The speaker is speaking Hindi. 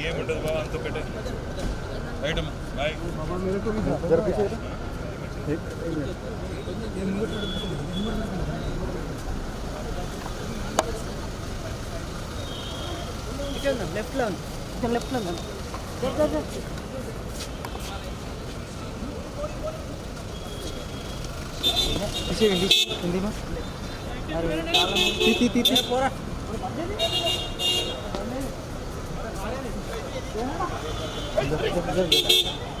ये बेटे बाबा तो बेटे राइट भाई बाबा मेरे को भी जरा पीछे ठीक इधर ना लेफ़्ट लंग इधर लेफ़्ट लंग जा जा जा पीछे हिंदी हिंदी में अरे ती ती ती पूरा 行吧。哎哎哎哎哎